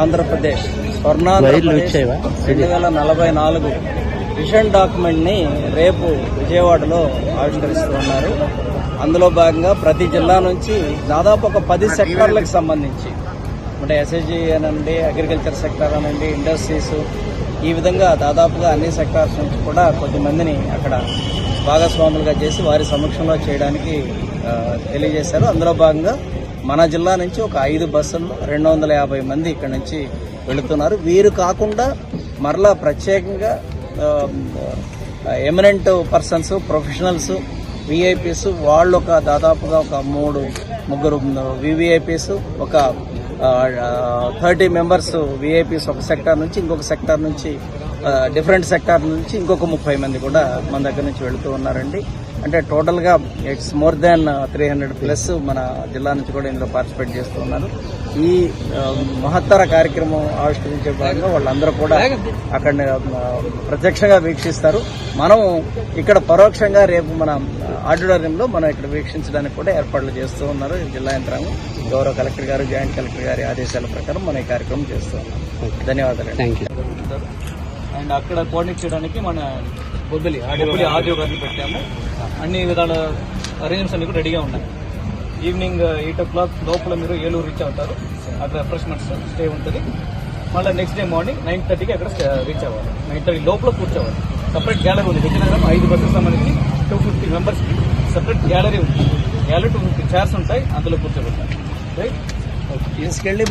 ఆంధ్రప్రదేశ్ స్వర్ణాంధ్రప్రదేశ్? రెండు వేల నలభై నాలుగు విజన్ డాక్యుమెంట్ని రేపు విజయవాడలో ఆవిష్కరిస్తున్నారు అందులో భాగంగా ప్రతి జిల్లా నుంచి దాదాపు ఒక పది సెక్టార్లకు సంబంధించి అంటే ఎస్ఎస్జి అనండి అగ్రికల్చర్ సెక్టార్ అనండి ఇండస్ట్రీస్ ఈ విధంగా దాదాపుగా అన్ని సెక్టార్స్ నుంచి కూడా కొద్దిమందిని అక్కడ భాగస్వాములుగా చేసి వారి సమక్షంలో చేయడానికి తెలియజేశారు అందులో భాగంగా మన జిల్లా నుంచి ఒక ఐదు బస్సుల్లో రెండు వందల యాభై మంది ఇక్కడ నుంచి వెళుతున్నారు. వీరు కాకుండా మరలా ప్రత్యేకంగా ఎమినెంట్ పర్సన్స్ ప్రొఫెషనల్స్ విఐపీస్ వాళ్ళు ఒక దాదాపుగా ఒక మూడు ముగ్గురు వివిఐపీస్ ఒక థర్టీ మెంబర్స్ విఐపీస్ ఒక సెక్టార్ నుంచి ఇంకొక సెక్టార్ నుంచి డిఫరెంట్ సెక్టార్ నుంచి ఇంకొక ముప్పై మంది కూడా మన దగ్గర నుంచి వెళుతూ ఉన్నారండి. అంటే టోటల్గా it's more than three hundred plus మన జిల్లా నుంచి కూడా ఇందులో పార్టిసిపేట్ చేస్తూ ఉన్నారు. ఈ మహత్తర కార్యక్రమం ఆవిష్కరించే భాగంగా వాళ్ళందరూ కూడా అక్కడ ప్రత్యక్షంగా వీక్షిస్తారు. మనం ఇక్కడ పరోక్షంగా రేపు మన ఆడిటోరియంలో మనం ఇక్కడ వీక్షించడానికి కూడా ఏర్పాట్లు చేస్తూ ఉన్నారు. జిల్లా యంత్రాంగం గౌరవ కలెక్టర్ గారు జాయింట్ కలెక్టర్ గారి ఆదేశాల ప్రకారం మనం ఈ కార్యక్రమం చేస్తూ ఉన్నాం. ధన్యవాదాలు థ్యాంక్ యూ అండ్ అక్కడ కోఆర్డినేట్ చేయడానికి మన బొబ్బిలి బొబ్బిలి ఆడియో గారిని పెట్టాము. అన్ని విధాల అరేంజ్మెంట్స్ అన్ని కూడా రెడీగా ఉన్నాయి. ఈవినింగ్ ఎయిట్ ఓ క్లాక్ లోపల మీరు ఏలూరు రీచ్ అవుతారు. అక్కడ రిఫ్రెష్మెంట్స్ స్టే ఉంటుంది. మళ్ళీ నెక్స్ట్ డే మార్నింగ్ నైన్ థర్టీకి అక్కడ రీచ్ అవ్వాలి. నైన్ థర్టీ లోపల కూర్చోవాలి. సపరేట్ గ్యాలరీ ఉంది. విజయనగరం ఐదు బస్సెస్ సంబంధించి టూ ఫిఫ్టీ మెంబర్స్కి సపరేట్ గ్యాలరీ ఉంది. గ్యాలరీ టూ ఫిఫ్టీ చైర్స్ ఉంటాయి. అందులో కూర్చోబెట్టాలి. రైట్ తీసుకెళ్ళి